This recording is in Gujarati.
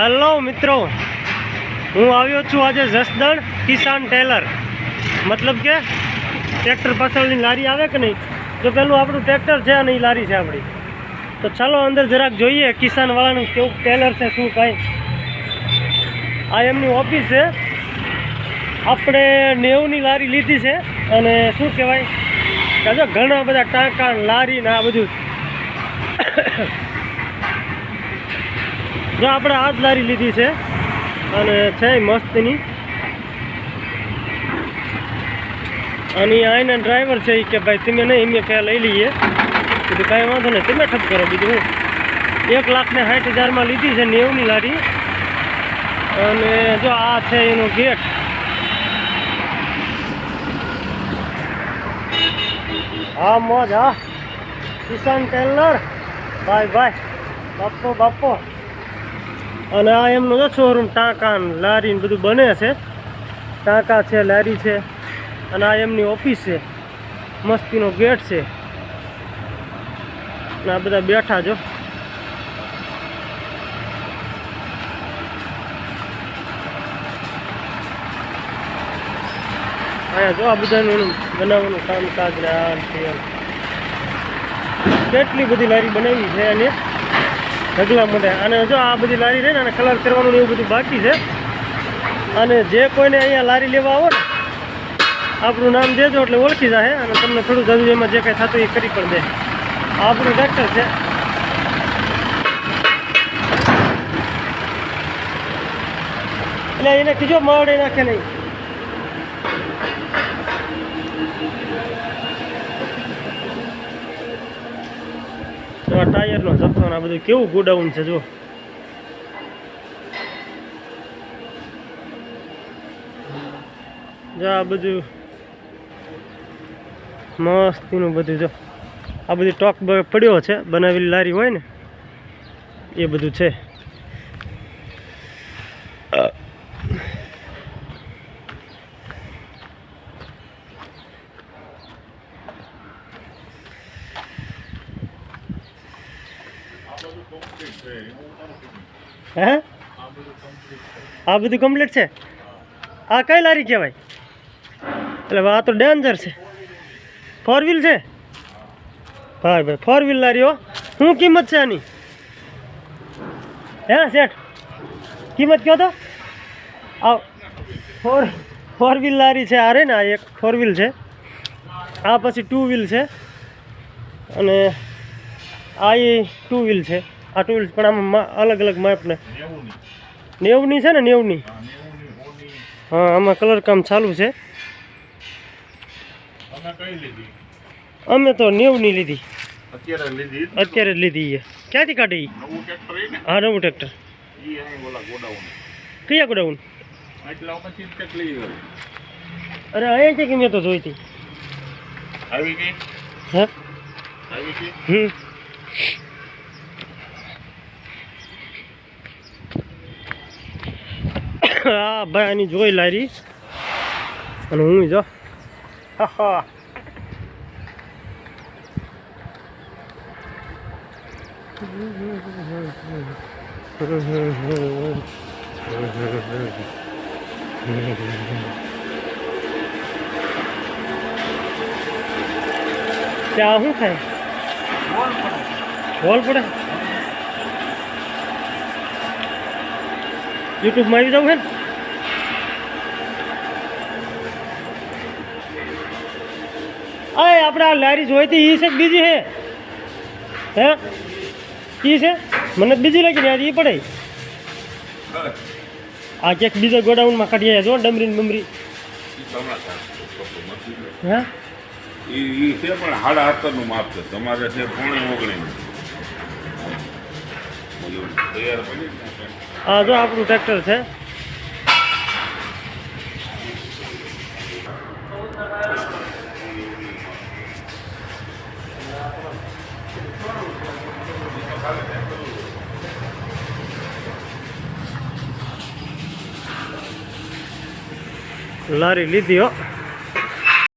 હેલો મિત્રો. હું આવ્યો છું આજે જસદણ કિસાન ટેલર. મતલબ કે ટ્રેક્ટર પાછળની લારી આવે કે નહીં? તો પેલું આપણું ટ્રેક્ટર છે અને એ લારી છે આપણી. તો ચાલો અંદર જરાક જોઈએ કિસાનવાળાનું કેવું ટેલર છે, શું કાંઈ. આ એમની ઓફિસ છે. આપણે નેવની લારી લીધી છે અને શું કહેવાય? કે ઘણા બધા ટાંકા લારી ને આ બધું. જો આપણે આ જ લારી લીધી છે અને છે મસ્તની. અને આઈના ડ્રાઈવર છે કે ભાઈ, તમે નહીં એમ પહેલાં લઈ લઈએ. કીધું કાંઈ વાંધો નહીં, તમે ઠપ કરો બીજું હું. એક લાખ ને સાઠ હજારમાં લીધી છે નેવની લારી. અને જો આ છે એનો ગેટ. હા, મોજ, હા. કિસાન ટેલર. ભાઈ ભાઈ, બાપો બાપો. અને આ એમનું જો શોરૂમ ટાંકા લારી ને બધું બને છે. ટાંકા છે, લારી છે, અને આ એમની ઓફિસ છે. મસ્તીનો ગેટ છે. અને આ બધા બેઠા જો. અહીંયા જો આ બધાનું બનાવવાનું કામકાજ ને આ. કેટલી બધી લારી બનાવી છે અને ઢગલા માટે અને જો આ બધી લારી રહે ને, અને કલર કરવાનું એવું બધું બાકી છે. અને જે કોઈને અહીંયા લારી લેવા આવો ને, આપણું નામ દેજો એટલે ઓળખી જાય અને તમને થોડું જરૂર એમાં જે કાંઈ થતું એ કરી પણ દે. આપણું ટ્રેક્ટર છે. એટલે એને કીજો માવડે નાખે નહીં. તો આ ટાયરનો જથ્થો આ બધું કેવું ગોડાઉન છે જો જો આ બધું મસ્તીનું બધું, જો. આ બધી ટોક પડ્યો છે, બનાવેલી લારી હોય ને, એ બધું છે. હે? આ બધું કમ્પ્લીટ છે? આ કઈ લારી કહેવાય? એટલે આ તો ડેન્જર છે. ફોર વ્હીલ છે? ભાઈ ભાઈ ફોર વ્હીલ લારીઓ શું કિંમત છે આની? હે, શેઠ? કિંમત કહો તો. આ ફોર ફોર વ્હીલ લારી છે આ રે ને, આ એક ફોર વ્હીલ છે. આ પછી ટુ વ્હીલ છે. અને આ એ ટુ વ્હીલ છે. આ ટુ વ્હીલ પણ આમાં અલગ અલગ માપને નેવની છે ને નેવની? હા આમાં કલર કામ ચાલુ છે. અમે તો નેવની લીધી. અત્યારે જ લીધી ક્યાંથી કાઢી? હા નવું ટ્રેક્ટર. કયા ગોડાઉન? અરે અહીંયા છે કે મેં તો જોઈ હતી. આવી ગઈ હે? આવી ગઈ હમ. હા ભાઈ આની જોઈ લારી. અને હું જો. હા ત્યાં શું થાય? બોલ પડે. યુટ્યુબમાં આવી જાઉં હે ને? અરે આપણે આ લારી જોઈ હતી એ છે બીજી છે હે? એ છે? મને બીજી લાગી ને આજે એ પડે. આ ક્યાંક બીજા ગોડાઉનમાં કાઢી આવ્યા જો ડમરી ને બમરી હે? ઈ છે પણ સાડા સત્તરનું માપ છે. તમારે છે પોણી ઓગણીનું આ જો આપણું ટ્રેક્ટર છે. લારી લીધી હો.